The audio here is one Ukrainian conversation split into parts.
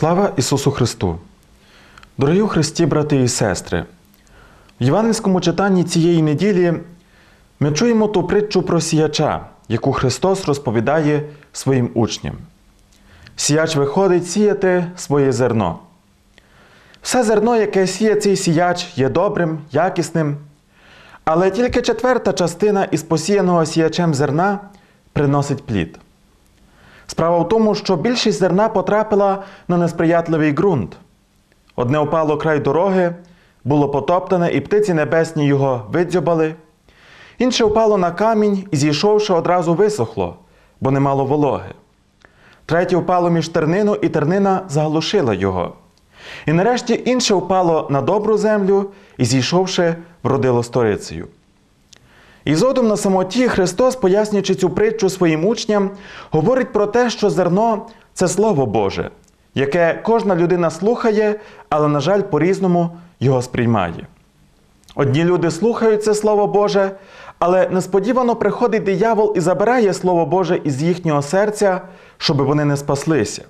Слава Ісусу Христу! Дорогі Христі, брати і сестри! В євангельському читанні цієї неділі ми чуємо ту притчу про сіяча, яку Христос розповідає своїм учням. Сіяч виходить сіяти своє зерно. Все зерно, яке сіє цей сіяч, є добрим, якісним, але тільки четверта частина із посіяного сіячем зерна приносить плід. Справа в тому, що більшість зерна потрапила на несприятливий ґрунт. Одне упало край дороги, було потоптане, і птиці небесні його видзьобали. Інше впало на камінь і, зійшовши, одразу висохло, бо не мало вологи. Третє впало між тернину, і тернина заглушила його. І нарешті інше впало на добру землю і, зійшовши, вродило сторицею. І згодом на самоті Христос, пояснюючи цю притчу своїм учням, говорить про те, що зерно це Слово Боже, яке кожна людина слухає, але, на жаль, по-різному його сприймає. Одні люди слухають це Слово Боже, але несподівано приходить диявол і забирає Слово Боже із їхнього серця, щоб вони не спаслися.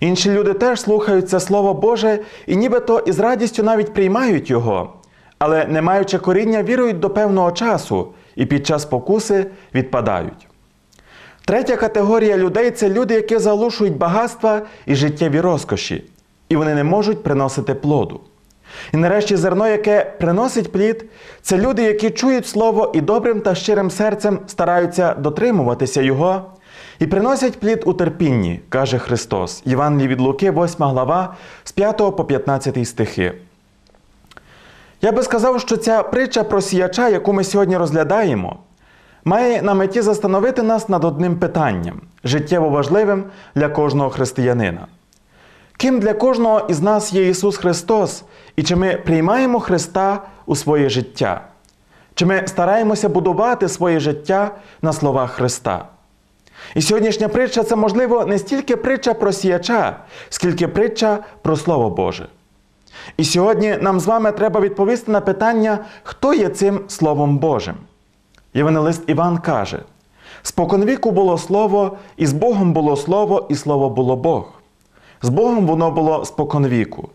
Інші люди теж слухають це Слово Боже і нібито із радістю навіть приймають його, але, не маючи коріння, вірують до певного часу і під час покуси відпадають. Третя категорія людей це люди, які залушують багатства і життєві розкоші, і вони не можуть приносити плоду. І нарешті зерно, яке приносить плід, це люди, які чують Слово і добрим та щирим серцем стараються дотримуватися Його і приносять плід у терпінні, каже Христос. Євангелії від Луки, 8 глава, з 5 по 15 стихи. Я би сказав, що ця притча про сіяча, яку ми сьогодні розглядаємо, має на меті застановити нас над одним питанням, життєво важливим для кожного християнина. Ким для кожного із нас є Ісус Христос, і чи ми приймаємо Христа у своє життя? Чи ми стараємося будувати своє життя на словах Христа? І сьогоднішня притча це, можливо, не стільки притча про сіяча, скільки притча про Слово Боже. І сьогодні нам з вами треба відповісти на питання, хто є цим Словом Божим. Євангелист Іван каже: споконвіку було Слово, і з Богом було Слово, і Слово було Бог. З Богом воно було споконвіку.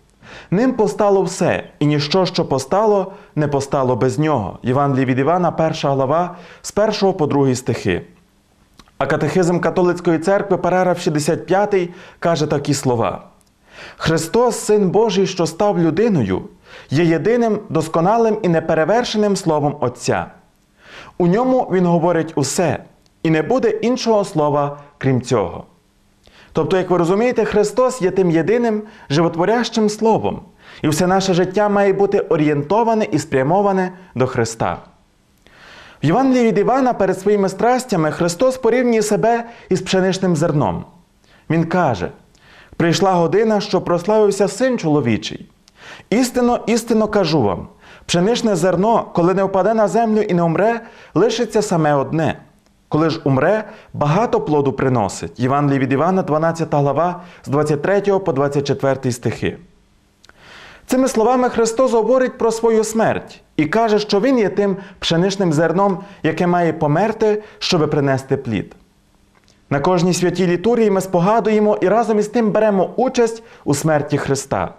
Ним постало все, і ніщо, що постало, не постало без нього. Євангелій від Івана, 1 глава, з 1 по 2 стихи. А катехизм католицької церкви, параграф 65, каже такі слова: Христос, Син Божий, що став людиною, є єдиним досконалим і неперевершеним Словом Отця. У ньому Він говорить усе, і не буде іншого слова, крім цього. Тобто, як ви розумієте, Христос є тим єдиним животворящим Словом, і все наше життя має бути орієнтоване і спрямоване до Христа. В Євангелії від Івана перед своїми страстями Христос порівнює себе із пшеничним зерном. Він каже: прийшла година, що прославився син чоловічий. Істинно, істинно кажу вам: пшеничне зерно, коли не впаде на землю і не умре, лишиться саме одне. Коли ж умре, багато плоду приносить. Євангелій від Івана, 12 глава, з 23 по 24 стихи. Цими словами Христос говорить про свою смерть і каже, що Він є тим пшеничним зерном, яке має померти, щоби принести плід. На кожній святій літургії ми спогадуємо і разом із тим беремо участь у смерті Христа.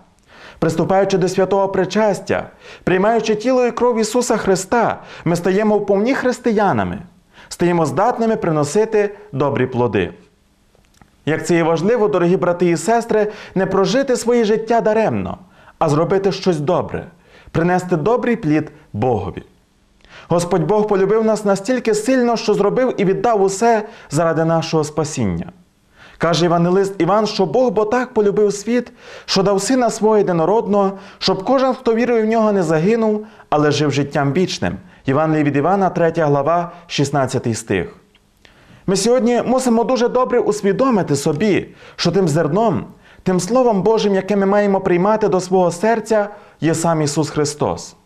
Приступаючи до святого причастя, приймаючи тіло і кров Ісуса Христа, ми стаємо вповні християнами, стаємо здатними приносити добрі плоди. Як це є важливо, дорогі брати і сестри, не прожити своє життя даремно, а зробити щось добре, принести добрий плід Богові. Господь Бог полюбив нас настільки сильно, що зробив і віддав усе заради нашого спасіння. Каже Івангелист Іван, що Бог бо так полюбив світ, що дав сина свого єдинородного, щоб кожен, хто вірує в нього, не загинув, але жив життям вічним. Євангелій від Івана, 3 глава, 16 стих. Ми сьогодні мусимо дуже добре усвідомити собі, що тим зерном, тим Словом Божим, яке ми маємо приймати до свого серця, є сам Ісус Христос.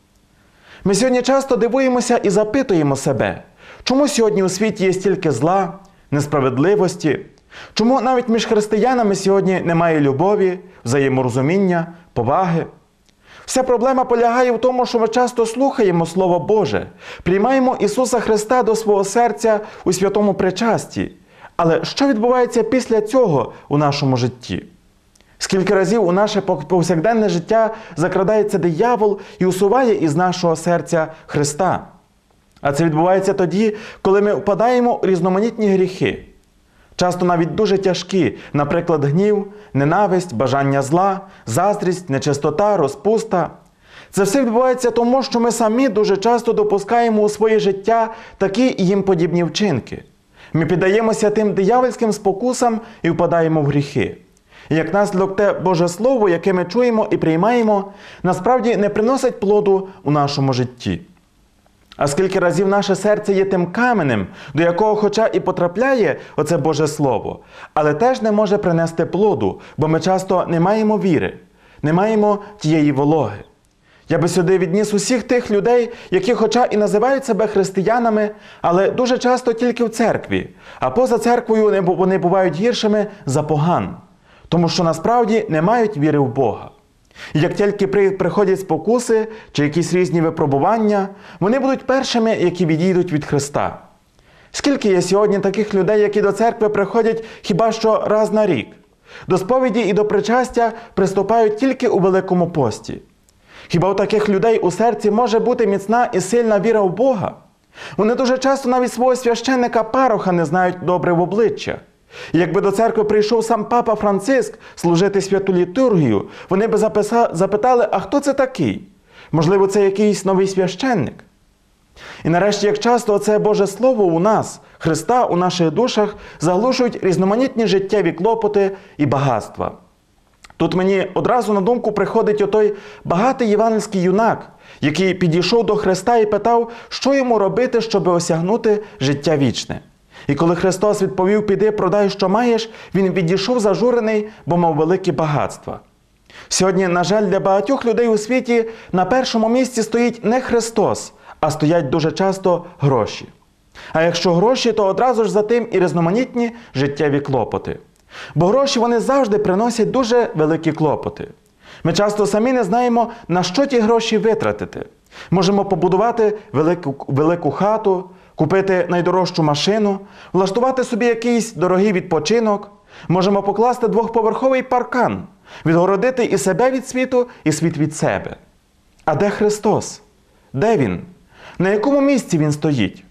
Ми сьогодні часто дивуємося і запитуємо себе, чому сьогодні у світі є стільки зла, несправедливості, чому навіть між християнами сьогодні немає любові, взаєморозуміння, поваги. Вся проблема полягає в тому, що ми часто слухаємо Слово Боже, приймаємо Ісуса Христа до свого серця у святому причасті. Але що відбувається після цього у нашому житті? Скільки разів у наше повсякденне життя закрадається диявол і усуває із нашого серця Христа. А це відбувається тоді, коли ми впадаємо у різноманітні гріхи, часто навіть дуже тяжкі, наприклад, гнів, ненависть, бажання зла, заздрість, нечистота, розпуста. Це все відбувається тому, що ми самі дуже часто допускаємо у своє життя такі і їм подібні вчинки. Ми піддаємося тим диявольським спокусам і впадаємо в гріхи. Як наслідок те Боже Слово, яке ми чуємо і приймаємо, насправді не приносить плоду у нашому житті. А скільки разів наше серце є тим каменем, до якого, хоча і потрапляє оце Боже Слово, але теж не може принести плоду, бо ми часто не маємо віри, не маємо тієї вологи. Я би сюди відніс усіх тих людей, які, хоча і називають себе християнами, але дуже часто тільки в церкві, а поза церквою вони бувають гіршими за поган, тому що насправді не мають віри в Бога. І як тільки приходять спокуси чи якісь різні випробування, вони будуть першими, які відійдуть від Христа. Скільки є сьогодні таких людей, які до церкви приходять хіба що раз на рік, до сповіді і до причастя приступають тільки у Великому пості. Хіба у таких людей у серці може бути міцна і сильна віра в Бога? Вони дуже часто навіть свого священника пароха не знають добре в обличчя. Якби до церкви прийшов сам папа Франциск служити святу літургію, вони би запитали, а хто це такий? Можливо, це якийсь новий священник. І нарешті, як часто це Боже Слово у нас, Христа у наших душах, заглушують різноманітні життєві клопоти і багатства. Тут мені одразу на думку приходить отой багатий євангельський юнак, який підійшов до Христа і питав, що йому робити, щоб осягнути життя вічне. І коли Христос відповів, піди, продай, що маєш, він відійшов зажурений, бо мав великі багатства. Сьогодні, на жаль, для багатьох людей у світі на першому місці стоїть не Христос, а стоять дуже часто гроші. А якщо гроші, то одразу ж за тим і різноманітні життєві клопоти. Бо гроші вони завжди приносять дуже великі клопоти. Ми часто самі не знаємо, на що ті гроші витратити. Можемо побудувати велику, велику хату, купити найдорожчу машину, влаштувати собі якийсь дорогий відпочинок. Можемо покласти двохповерховий паркан, відгородити і себе від світу, і світ від себе. А де Христос? Де Він? На якому місці Він стоїть?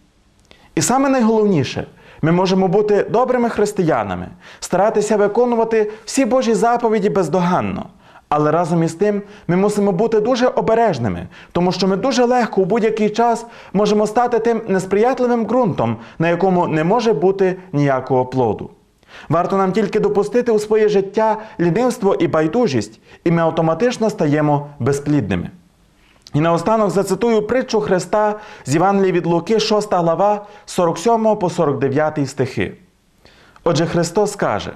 І саме найголовніше, ми можемо бути добрими християнами, старатися виконувати всі Божі заповіді бездоганно. Але разом із тим ми мусимо бути дуже обережними, тому що ми дуже легко у будь-який час можемо стати тим несприятливим ґрунтом, на якому не може бути ніякого плоду. Варто нам тільки допустити у своє життя лінивство і байдужість, і ми автоматично стаємо безплідними. І наостанок зацитую притчу Христа з Євангелії від Луки, 6 глава, 47 по 49 стихи. Отже, Христос каже: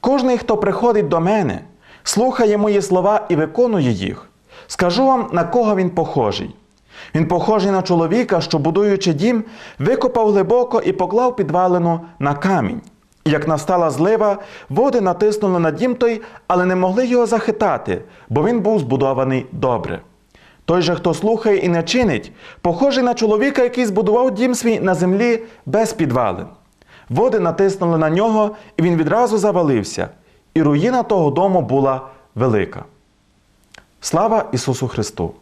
кожний, хто приходить до мене, слухає мої слова і виконує їх, скажу вам, на кого він похожий. Він похожий на чоловіка, що, будуючи дім, викопав глибоко і поклав підвалину на камінь. І як настала злива, води натиснули на дім той, але не могли його захитати, бо він був збудований добре. Той же, хто слухає і не чинить, похожий на чоловіка, який збудував дім свій на землі без підвалин. Води натиснули на нього, і він відразу завалився, і руїна того дому була велика. Слава Ісусу Христу!